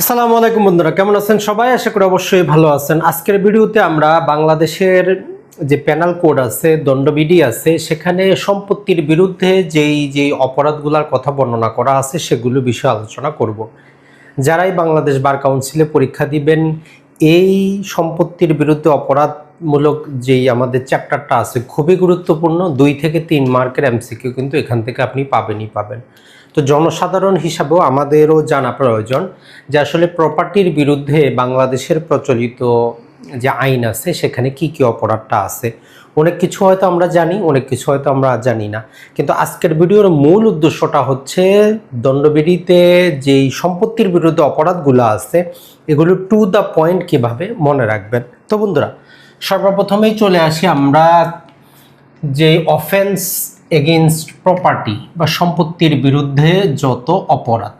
আসসালামু আলাইকুম বন্ধুরা, কেমন আছেন সবাই? আশা করি অবশ্যই ভালো আছেন। আজকের ভিডিওতে আমরা বাংলাদেশের যে প্যানাল কোড আছে দণ্ডবিধি আছে, সেখানে সম্পত্তির বিরুদ্ধে যেই যে অপরাধগুলোর কথা বর্ণনা করা আছে, সেগুলো বিষয়ে আলোচনা করব। যারাই বাংলাদেশ বার কাউন্সিলে পরীক্ষা দিবেন, এই সম্পত্তির বিরুদ্ধে অপরাধমূলক যেই আমাদের চ্যাপ্টারটা আছে খুবই গুরুত্বপূর্ণ, দুই থেকে তিন মার্কের এমসিকিউ কিন্তু এখান থেকে আপনি পাবেনই পাবেন। তো জনসাধারণ হিসাবেও আমাদেরও জানা প্রয়োজন যে আসলে প্রপার্টির বিরুদ্ধে বাংলাদেশের প্রচলিত যে আইন আছে, সেখানে কি কি অপরাধটা আছে। অনেক কিছু হয়তো আমরা জানি, অনেক কিছু হয়তো আমরা জানি না। কিন্তু আজকের ভিডিওর মূল উদ্দেশ্যটা হচ্ছে দণ্ডবিধিতে যেই সম্পত্তির বিরুদ্ধে অপরাধগুলো আছে, এগুলো টু দ্য পয়েন্ট কীভাবে মনে রাখবেন। তো বন্ধুরা সর্বপ্রথমেই চলে আসি আমরা যে অফেন্স এগেনস্ট প্রপার্টি বা সম্পত্তির বিরুদ্ধে যত অপরাধ।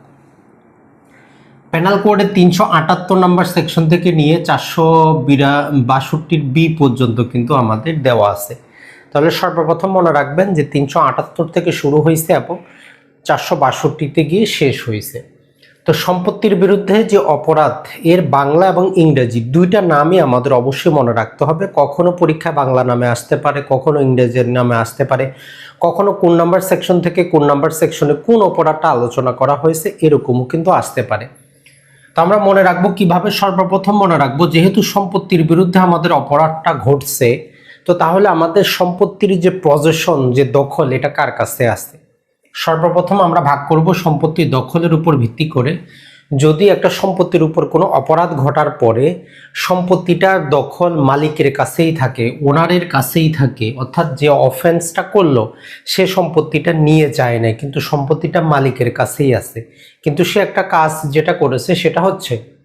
পেনাল কোডের তিনশো আটাত্তর নম্বর সেকশন থেকে নিয়ে চারশো বিরা বাষট্টির বি পর্যন্ত কিন্তু আমাদের দেওয়া আছে। তাহলে সর্বপ্রথম মনে রাখবেন যে তিনশো আটাত্তর থেকে শুরু হয়েছে এবং চারশো বাষট্টিতে গিয়ে শেষ হয়েছে। তো সম্পত্তির বিরুদ্ধে যে অপরাধ, এর বাংলা এবং ইংরেজি দুইটা নামই আমাদের অবশ্যই মনে রাখতে হবে। কখনো পরীক্ষা বাংলা নামে আসতে পারে, কখনো ইংরেজির নামে আসতে পারে। কখনো কোন নাম্বার সেকশন থেকে কোন নাম্বার সেকশনে কোন অপরাধটা আলোচনা করা হয়েছে, এরকমও কিন্তু আসতে পারে। তো আমরা মনে রাখব কীভাবে সর্বপ্রথম মনে রাখব, যেহেতু সম্পত্তির বিরুদ্ধে আমাদের অপরাধটা ঘটছে, তো তাহলে আমাদের সম্পত্তির যে প্রজেশন যে দখল, এটা কার কাছে আছে সর্বপ্রথম আমরা ভাগ করব সম্পত্তি দখলের উপর ভিত্তি করে। যদি একটা সম্পত্তির উপর কোনো অপরাধ ঘটার পরে সম্পত্তিটার দখল মালিকের কাছেই থাকে, ওনারের কাছেই থাকে, অর্থাৎ যে অফেন্সটা করল, সে সম্পত্তিটা নিয়ে যায় না কিন্তু সম্পত্তিটা মালিকের কাছেই আছে। কিন্তু সে একটা কাজ যেটা করেছে, সেটা হচ্ছে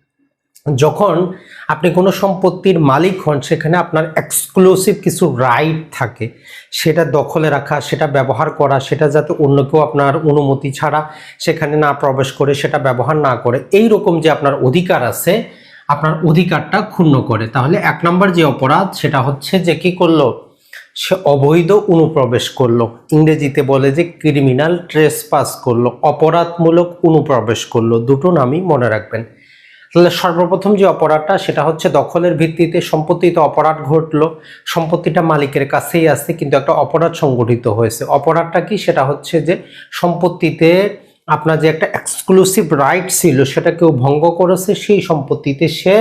যখন আপনি কোনো সম্পত্তির মালিক হন, সেখানে আপনার এক্সক্লুসিভ কিছু রাইট থাকে। সেটা দখলে রাখা, সেটা ব্যবহার করা, সেটা যাতে অন্য কেউ আপনার অনুমতি ছাড়া সেখানে না প্রবেশ করে, সেটা ব্যবহার না করে এই রকম যে আপনার অধিকার আছে, আপনার অধিকারটা ক্ষুণ্ণ করে। তাহলে এক নম্বর যে অপরাধ, সেটা হচ্ছে যে কি করল? সে অবৈধ অনুপ্রবেশ করল। ইংরেজিতে বলে যে ক্রিমিনাল ট্রেস পাস করল। অপরাধমূলক অনুপ্রবেশ করল। দুটো নামই মনে রাখবেন। তাহলে সর্বপ্রথম যে অপরাধটা সেটা হচ্ছে দখলের ভিত্তিতে সম্পত্তিতে অপরাধ ঘটলো, সম্পত্তিটা মালিকের কাছেই আছে, কিন্তু একটা অপরাধ সংগঠিত হয়েছে। অপরাধটা কি? সেটা হচ্ছে যে সম্পত্তিতে আপনার যে একটা এক্সক্লুসিভ রাইট ছিল, সেটা কেউ ভঙ্গ করেছে, সেই সম্পত্তিতে সে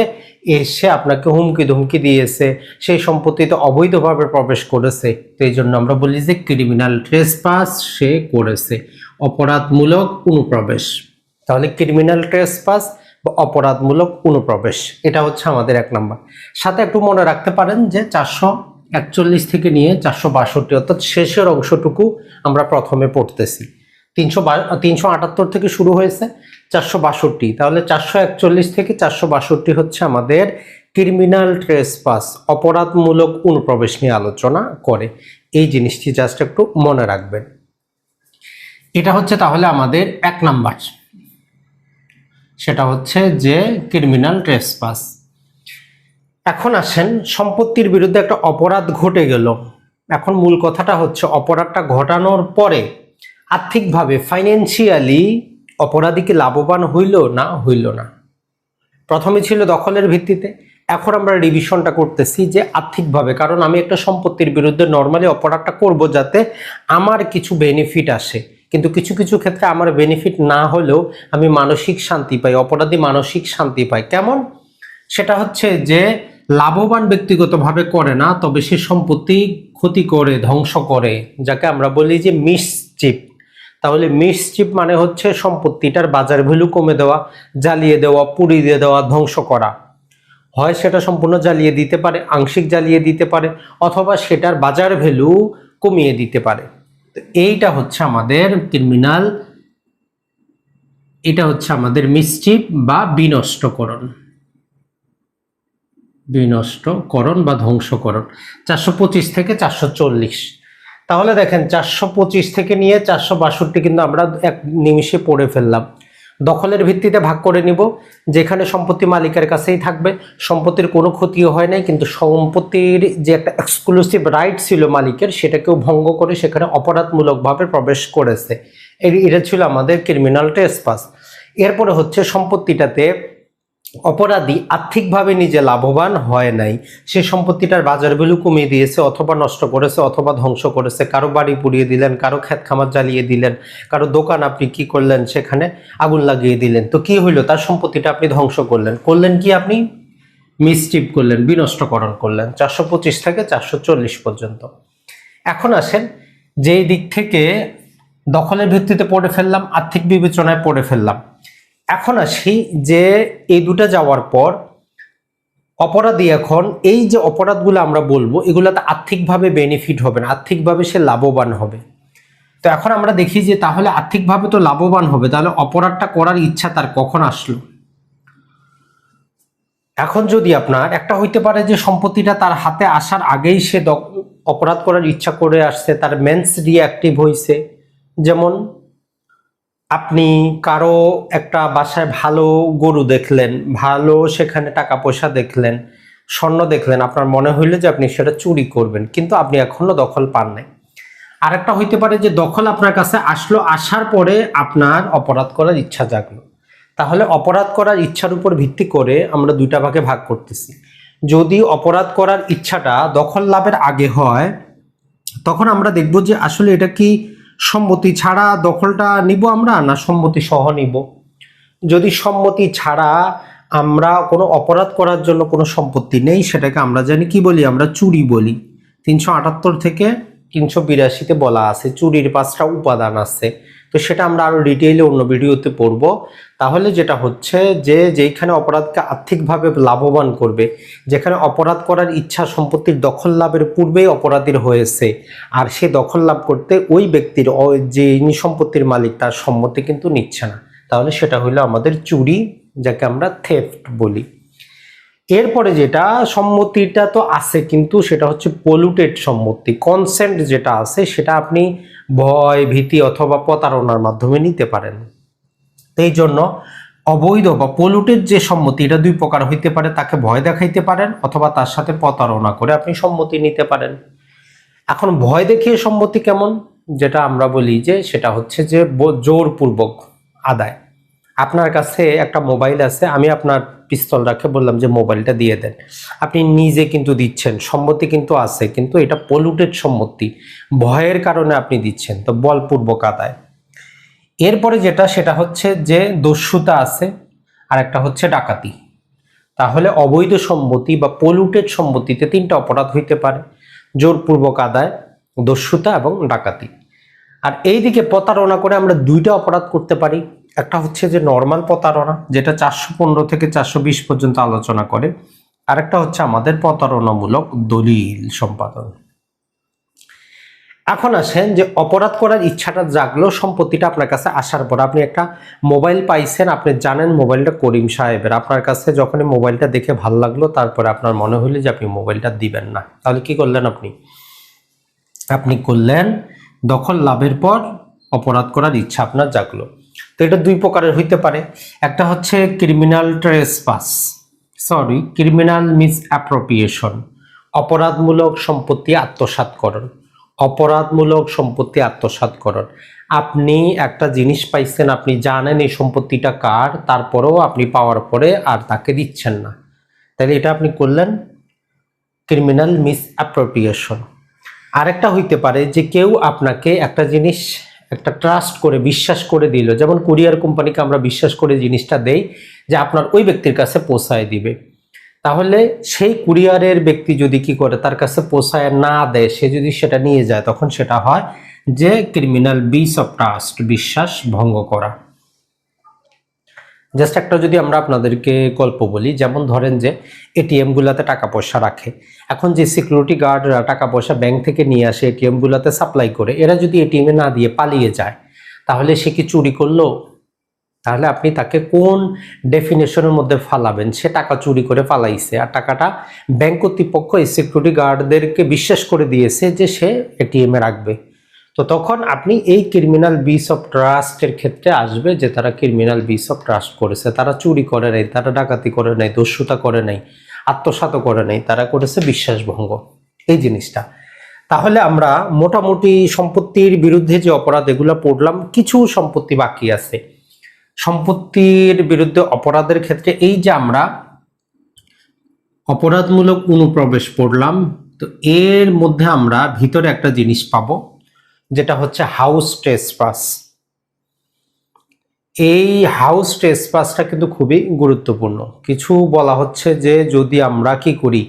এসে আপনাকে হুমকি ধুমকি দিয়েছে, সেই সম্পত্তিতে অবৈধভাবে প্রবেশ করেছে। তো এই জন্য আমরা বলি যে ক্রিমিনাল ট্রেস পাস সে করেছে। অপরাধমূলক অনুপ্রবেশ। তাহলে ক্রিমিনাল ট্রেস পাস বা অপরাধমূলক অনুপ্রবেশ। এটা হচ্ছে আমাদের এক নাম্বার। সাথে একটু মনে রাখতে পারেন যে চারশো একচল্লিশ থেকে নিয়ে চারশো বাষট্টি অর্থাৎ শেষের অংশটুকু আমরা প্রথমে পড়তেছি। তিনশো তিনশো আটাত্তর থেকে শুরু হয়েছে, চারশো বাষট্টি। তাহলে চারশো একচল্লিশ থেকে চারশো বাষট্টি হচ্ছে আমাদের ক্রিমিনাল ট্রেস পাস অপরাধমূলক অনুপ্রবেশ নিয়ে আলোচনা করে। এই জিনিসটি জাস্ট একটু মনে রাখবেন। এটা হচ্ছে তাহলে আমাদের এক নাম্বার। সেটা হচ্ছে যে ক্রিমিনাল ট্রেসপাস এখন আসেন, সম্পত্তির বিরুদ্ধে একটা অপরাধ ঘটে গেল। এখন মূল কথাটা হচ্ছে, অপরাধটা ঘটানোর পরে আর্থিকভাবে ফাইন্যান্সিয়ালি অপরাধী কি লাভবান হইল না হইল না? প্রথমে ছিল দখলের ভিত্তিতে, এখন আমরা রিভিশনটা করতেছি যে আর্থিকভাবে, কারণ আমি একটা সম্পত্তির বিরুদ্ধে নর্মালি অপরাধটা করব যাতে আমার কিছু বেনিফিট আসে। কিন্তু কিছু কিছু ক্ষেত্রে আমার বেনিফিট না হলেও আমি মানসিক শান্তি পাই, অপরাধী মানসিক শান্তি পাই। কেমন? সেটা হচ্ছে যে লাভবান ব্যক্তিগতভাবে করে না, তবে সে সম্পত্তি ক্ষতি করে, ধ্বংস করে। যাকে আমরা বলি যে মিসচিপ তাহলে মিসচিপ মানে হচ্ছে সম্পত্তিটার বাজার ভ্যালু কমে দেওয়া, জ্বালিয়ে দেওয়া, পুড়িয়ে দেওয়া, ধ্বংস করা। হয় সেটা সম্পূর্ণ জ্বালিয়ে দিতে পারে, আংশিক জ্বালিয়ে দিতে পারে, অথবা সেটার বাজার ভ্যালু কমিয়ে দিতে পারে। তো এইটা হচ্ছে আমাদের ক্রিমিনাল এটা হচ্ছে আমাদের মিসচিপ বা বিনষ্টকরণ। বিনষ্টকরণ বা ধ্বংসকরণ। চারশো পঁচিশ থেকে চারশো চল্লিশ। তাহলে দেখেন, চারশো পঁচিশ থেকে নিয়ে চারশো বাষট্টি কিন্তু আমরা এক নিমিষে পড়ে ফেললাম। দখলের ভিত্তিতে ভাগ করে নিব। যেখানে সম্পত্তি মালিকের কাছেই থাকবে। সম্পত্তির কোনো ক্ষতিও হয় নাই, কিন্তু সম্পত্তির যে একটা এক্সক্লুসিভ রাইট ছিল মালিকের, সেটাকেও ভঙ্গ করে সেখানে অপরাধমূলকভাবে প্রবেশ করেছে। এটা ছিল আমাদের ক্রিমিনাল ট্রেসপাস এরপরে হচ্ছে সম্পত্তিটাতে অপরাধী আর্থিকভাবে নিজে লাভবান হয় নাই। সে সম্পত্তিটার বাজার ভ্যালু কমিয়ে দিয়েছে অথবা নষ্ট করেছে অথবা ধ্বংস করেছে। কারও বাড়ি পুড়িয়ে দিলেন, কারও ক্ষেত খামার জ্বালিয়ে দিলেন, কারও দোকান আপনি কি করলেন, সেখানে আগুন লাগিয়ে দিলেন। তো কি হইল? তার সম্পত্তিটা আপনি ধ্বংস করলেন। করলেন কি আপনি? মিসচিপ করলেন, বিনষ্টকরণ করলেন। চারশো পঁচিশ থেকে চারশো চল্লিশ পর্যন্ত। এখন আসেন, যেই দিক থেকে দখলের ভিত্তিতে পড়ে ফেললাম, আর্থিক বিবেচনায় পড়ে ফেললাম। এখন আসি যে এই দুটা যাওয়ার পর অপরাধী এখন এই যে অপরাধগুলো আমরা বলব, এগুলোতে আর্থিকভাবে বেনিফিট হবে না, আর্থিকভাবে সে লাভবান হবে। তো এখন আমরা দেখি যে তাহলে আর্থিকভাবে তো লাভবান হবে, তাহলে অপরাধটা করার ইচ্ছা তার কখন আসলো? এখন যদি আপনার, একটা হইতে পারে যে সম্পত্তিটা তার হাতে আসার আগেই সে অপরাধ করার ইচ্ছা করে আসছে, তার মেন্স রিঅ্যাক্টিভ হয়েছে যেমন আপনি কারও একটা বাসায় ভালো গরু দেখলেন, ভালো সেখানে টাকা পয়সা দেখলেন, স্বর্ণ দেখলেন, আপনার মনে হইল যে আপনি সেটা চুরি করবেন, কিন্তু আপনি এখনও দখল পান নাই। আরেকটা হইতে পারে যে দখল আপনার কাছে আসলো, আসার পরে আপনার অপরাধ করার ইচ্ছা জাগলো। তাহলে অপরাধ করার ইচ্ছার উপর ভিত্তি করে আমরা দুইটা ভাগে ভাগ করতেছি। যদি অপরাধ করার ইচ্ছাটা দখল লাভের আগে হয়, তখন আমরা দেখব যে আসলে এটা কি সম্মতি ছাড়া দখলটা নিব আমরা না সম্মতি সহ নিব? যদি সম্মতি ছাড়া আমরা কোনো অপরাধ করার জন্য কোনো সম্পত্তি নেই, সেটাকে আমরা জানি কি বলি? আমরা চুরি বলি। তিনশো আটাত্তর থেকে তিনশো বিরাশিতে বলা আছে, চুরির পাঁচটা উপাদান আছে। তো সেটা আমরা আরও ডিটেইলে অন্য ভিডিওতে পড়ব। তাহলে যেটা হচ্ছে যে যেইখানে অপরাধকে আর্থিকভাবে লাভবান করবে, যেখানে অপরাধ করার ইচ্ছা সম্পত্তির দখল লাভের পূর্বেই অপরাধীর হয়েছে, আর সে দখল লাভ করতে ওই ব্যক্তির যে সম্পত্তির মালিক তার সম্মতি কিন্তু নিচ্ছে না। তাহলে সেটা হলো আমাদের চুরি, যাকে আমরা থেফট বলি। এরপরে যেটা, সম্মতিটা তো আছে, কিন্তু সেটা হচ্ছে পলুটেড সম্মতি। কনসেন্ট যেটা আছে, সেটা আপনি ভয়, ভীতি অথবা প্রতারণার মাধ্যমে নিতে পারেন। এই জন্য অবৈধ বা পলুটেড যে সম্মতি, এটা দুই প্রকার হইতে পারে। তাকে ভয় দেখাইতে পারেন অথবা তার সাথে প্রতারণা করে আপনি সম্মতি নিতে পারেন। এখন ভয় দেখিয়ে সম্মতি কেমন? যেটা আমরা বলি যে, সেটা হচ্ছে যে জোরপূর্বক আদায়। আপনার কাছে একটা মোবাইল আছে, আমি আপনার পিস্তল রাখে বললাম যে মোবাইলটা দিয়ে দেন। আপনি নিজে কিন্তু দিচ্ছেন, সম্মতি কিন্তু আছে, কিন্তু এটা পলুটেড সম্মতি। ভয়ের কারণে আপনি দিচ্ছেন, তো বলপূর্বক আদায়। এরপরে যেটা, সেটা হচ্ছে যে দস্যুতা আছে আর একটা হচ্ছে ডাকাতি। তাহলে অবৈধ সম্মতি বা পলুটেড সম্মতিতে তিনটা অপরাধ হইতে পারে, জোরপূর্বক আদায়, দস্যুতা এবং ডাকাতি। আর এইদিকে প্রতারণা করে আমরা দুইটা অপরাধ করতে পারি একটা হচ্ছে যে নর্মাল প্রতারণা, যেটা চারশো পনেরো থেকে চারশো বিশ পর্যন্ত আলোচনা করে। আরেকটা হচ্ছে আমাদের প্রতারণামূলক দলিল সম্পাদন। এখন আসেন যে অপরাধ করার ইচ্ছাটা জাগলো সম্পত্তিটা আপনার কাছে আসার পর আপনি একটা মোবাইল পাইছেন, আপনি জানেন মোবাইলটা করিম সাহেবের। আপনার কাছে যখন মোবাইলটা দেখে ভালো লাগল, তারপরে আপনার মনে হইল যে আপনি মোবাইলটা দিবেন না। তাহলে কি করলেন আপনি? আপনি করলেন, দখল লাভের পর অপরাধ করার ইচ্ছা আপনার জাগলো। তো এটা দুই প্রকারের হইতে পারে। একটা হচ্ছে criminal trespass sorry criminal misappropriation অপরাধমূলক সম্পত্তি আত্মসাৎকরণ অপরাধমূলক সম্পত্তি আত্মসাৎকরণ আপনি একটা জিনিস পাইছেন, আপনি জানেন এই সম্পত্তিটা কার, তারপরেও আপনি পাওয়ার পরে আর তাকে দিচ্ছেন না। তাহলে এটা আপনি করলেন ক্রিমিনাল মিস অ্যাপ্রোপ্রিয়েশন আরেকটা হইতে পারে যে কেউ আপনাকে একটা জিনিস একটা ট্রাস্ট করে, বিশ্বাস করে দিল। যেমন কুরিয়ার কোম্পানিকে আমরা বিশ্বাস করে জিনিসটা দেই যে আপনার ওই ব্যক্তির কাছে পৌঁছায় দিবে। তাহলে সেই কুরিয়ারের ব্যক্তি যদি কি করে, তার কাছে পৌঁছায় না দেয়, সে যদি সেটা নিয়ে যায়, তখন সেটা হয় যে ক্রিমিনাল বিস অফ ট্রাস্ট বিশ্বাস ভঙ্গ করা। জাস্ট একটা যদি আমরা আপনাদেরকে গল্প বলি, যেমন ধরেন যে এটিএম গুলাতে টাকা পয়সা রাখে। এখন যে সিকিউরিটি গার্ডরা টাকা পয়সা ব্যাংক থেকে নিয়ে আসে এটিএম গুলাতে সাপ্লাই করে, এরা যদি এটিএম এ না দিয়ে পালিয়ে যায়, তাহলে সে কি চুরি করল? তাহলে আপনি তাকে কোন ডেফিনেশনের মধ্যে ফালাবেন? সে টাকা চুরি করে ফালাইছে আর টাকাটা ব্যাংক কর্তৃপক্ষ এই সিকিউরিটি গার্ডদেরকে বিশ্বাস করে দিয়েছে যে সে এটিএম রাখবে। তো তখন আপনি এই ক্রিমিনাল বিস অফ ট্রাস্টের ক্ষেত্রে আসবে যে তারা ক্রিমিনাল বিস অফ ট্রাস্ট করেছে। তারা চুরি করে নাই, তারা ডাকাতি করে নাই, দস্যুতা করে নাই আত্মসাত করে নাই, তারা করেছে বিশ্বাসভঙ্গ। এই জিনিসটা। তাহলে আমরা মোটামুটি সম্পত্তির বিরুদ্ধে যে অপরাধ এগুলো পড়লাম, কিছু সম্পত্তি বাকি আছে। সম্পত্তির বিরুদ্ধে অপরাধের ক্ষেত্রে এই যে আমরা অপরাধমূলক অনুপ্রবেশ পড়লাম, তো এর মধ্যে আমরা ভিতরে একটা জিনিস পাবো। যেটা হচ্ছে হাউস ট্রেসপাস এই হাউস ট্রেসপাসটা কিন্তু খুবই গুরুত্বপূর্ণ। কিছু বলা হচ্ছে যে যদি আমরা কি করি,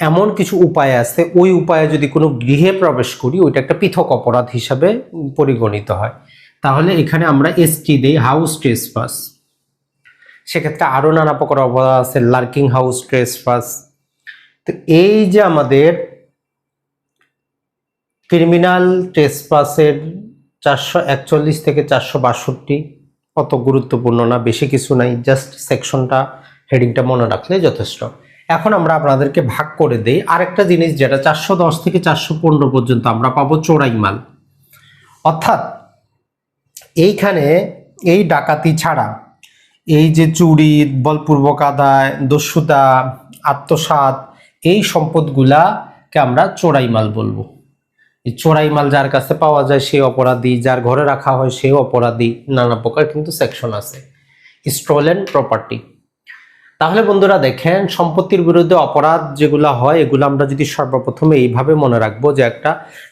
এমন কিছু উপায় আছে, ওই উপায়ে যদি কোনো গৃহে প্রবেশ করি, ওইটা একটা পৃথক অপরাধ হিসাবে পরিগণিত হয়। তাহলে এখানে আমরা এসটি দিই হাউস ট্রেসপাস সেক্ষেত্রে আরও নানা প্রকার অপরাধ আছে লার্কিং হাউস ট্রেসপাস তো এই যে আমাদের ক্রিমিনাল ট্রেসপাসের চারশো একচল্লিশ থেকে চারশো বাষট্টি, অত গুরুত্বপূর্ণ না, বেশি কিছু নাই জাস্ট সেকশনটা হেডিংটা মনে রাখলে যথেষ্ট। এখন আমরা আপনাদেরকে ভাগ করে দেই। আরেকটা জিনিস যেটা চারশো দশ থেকে চারশো পনেরো পর্যন্ত আমরা পাবো চোরাই মাল। অর্থাৎ এইখানে এই ডাকাতি ছাড়া এই যে চুরি, বলপূর্বক আদায়, দস্যুতা, আত্মসাৎ, এই সম্পদগুলাকে আমরা চোরাই মাল বলব। চোরাই মাল যার কাছে পাওয়া যায় সে অপরাধী, যার ঘরে রাখা হয় সে অপরাধী, নানা প্রকার কিন্তু সেকশন আছে। স্ট্রলেন প্রপার্টি তাহলে বন্ধুরা দেখেন, সম্পত্তির বিরুদ্ধে অপরাধ যেগুলো হয়, এগুলো আমরা যদি সর্বপ্রথমে এইভাবে মনে রাখব যে একটা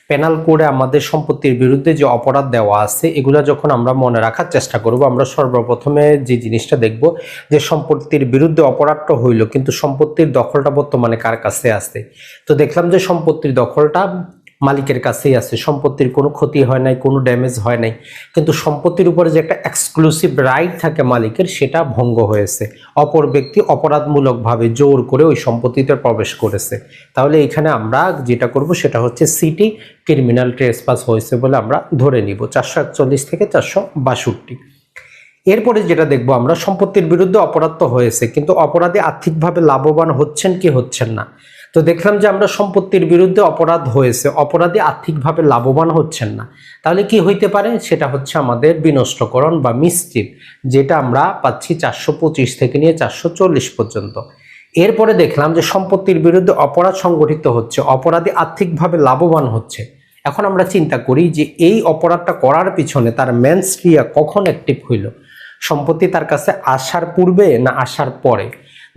পেনাল কোডে আমাদের সম্পত্তির বিরুদ্ধে যে অপরাধ দেওয়া আছে, এগুলো যখন আমরা মনে রাখার চেষ্টা করব, আমরা সর্বপ্রথমে যে জিনিসটা দেখব যে সম্পত্তির বিরুদ্ধে অপরাধটা হইল, কিন্তু সম্পত্তির দখলটা বর্তমানে কার কাছে আছে? তো দেখলাম যে সম্পত্তির দখলটা মালিকের কাছেই আছে। সম্পত্তির কোনো ক্ষতি হয় নাই, কোনো ড্যামেজ হয় নাই। কিন্তু সম্পত্তির উপরে যে একটা এক্সক্লুসিভ রাইট থাকে মালিকের, সেটা ভঙ্গ হয়েছে। অপর ব্যক্তি অপরাধমূলকভাবে জোর করে ওই সম্পত্তিতে প্রবেশ করেছে। তাহলে এখানে আমরা যেটা করব, সেটা হচ্ছে সিটি ক্রিমিনাল ট্রেসপাস হয়েছে বলে আমরা ধরে নিব। চারশো একচল্লিশ থেকে চারশো বাষট্টি। এরপরে যেটা দেখব, আমরা সম্পত্তির বিরুদ্ধে অপরাধ তো হয়েছে, কিন্তু অপরাধে আর্থিকভাবে লাভবান হচ্ছেন কি হচ্ছেন না। তো দেখলাম যে আমরা সম্পত্তির বিরুদ্ধে অপরাধ হয়েছে। অপরাধী আর্থিকভাবে লাভবান হচ্ছেন না। তাহলে কি হইতে পারে? সেটা হচ্ছে আমাদের বিনষ্টকরণ বা মিসচিপ যেটা আমরা পাচ্ছি চারশো পঁচিশ থেকে নিয়ে চারশো চল্লিশ পর্যন্ত। এরপরে দেখলাম যে সম্পত্তির বিরুদ্ধে অপরাধ সংগঠিত হচ্ছে, অপরাধী আর্থিকভাবে লাভবান হচ্ছে। এখন আমরা চিন্তা করি যে এই অপরাধটা করার পিছনে তার মেন্স ক্রিয়া কখন অ্যাক্টিভ হইল? সম্পত্তি তার কাছে আসার পূর্বে না আসার পরে?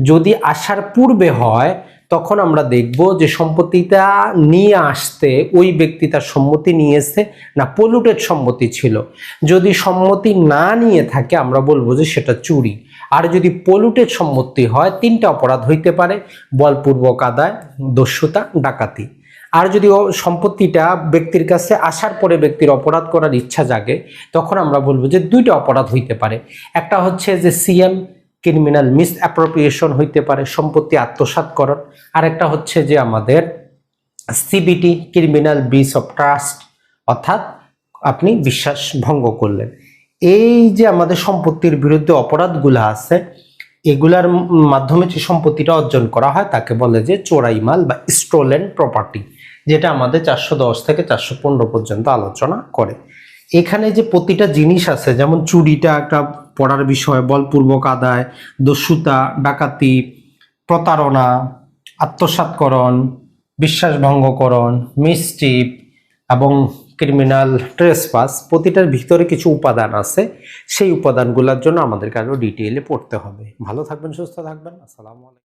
যদি আসার পূর্বে হয় তখন আমরা দেখব যে সম্পত্তিটা নিয়ে আসতে ওই ব্যক্তি তার সম্মতি নিয়েছে না পলুটেড সম্মতি ছিল। যদি সম্মতি না নিয়ে থাকে আমরা বলব যে সেটা চুরি। আর যদি পলুটেড সম্মতি হয় তিনটা অপরাধ হইতে পারে, বলপূর্বক আদায়, দস্যুতা, ডাকাতি। আর যদি সম্পত্তিটা ব্যক্তির কাছে আসার পরে ব্যক্তির অপরাধ করার ইচ্ছা জাগে, তখন আমরা বলব যে দুইটা অপরাধ হইতে পারে। একটা হচ্ছে যে সিএম ক্রিমিনাল মিস অ্যাপ্রোপ্রিয়েশন হইতে পারে, সম্পত্তি আত্মসাত আত্মসাৎকরণ আরেকটা হচ্ছে যে আমাদের CBT criminal breach of trust অর্থাৎ আপনি বিশ্বাস ভঙ্গ করলেন। এই যে আমাদের সম্পত্তির বিরুদ্ধে অপরাধগুলো আছে, এগুলার মাধ্যমে যে সম্পত্তিটা অর্জন করা হয়, তাকে বলে যে চোরাই মাল বা স্টোলেন প্রপার্টি যেটা আমাদের চারশো দশ থেকে চারশো পনেরো পর্যন্ত আলোচনা করে। এখানে যে প্রতিটা জিনিস আছে, যেমন চুরিটা একটা পড়ার বিষয়, বলপূর্বক আদায়, দস্যুতা, ডাকাতি, প্রতারণা আত্মসাৎকরণ বিশ্বাসভঙ্গকরণ, মিসটিপ এবং ক্রিমিনাল ট্রেসপাস, প্রতিটার ভিতরে কিছু উপাদান আছে। সেই উপাদানগুলোর জন্য আমাদেরকে আরও ডিটেইলে পড়তে হবে। ভালো থাকবেন, সুস্থ থাকবেন। আসসালামু আলাইকুম।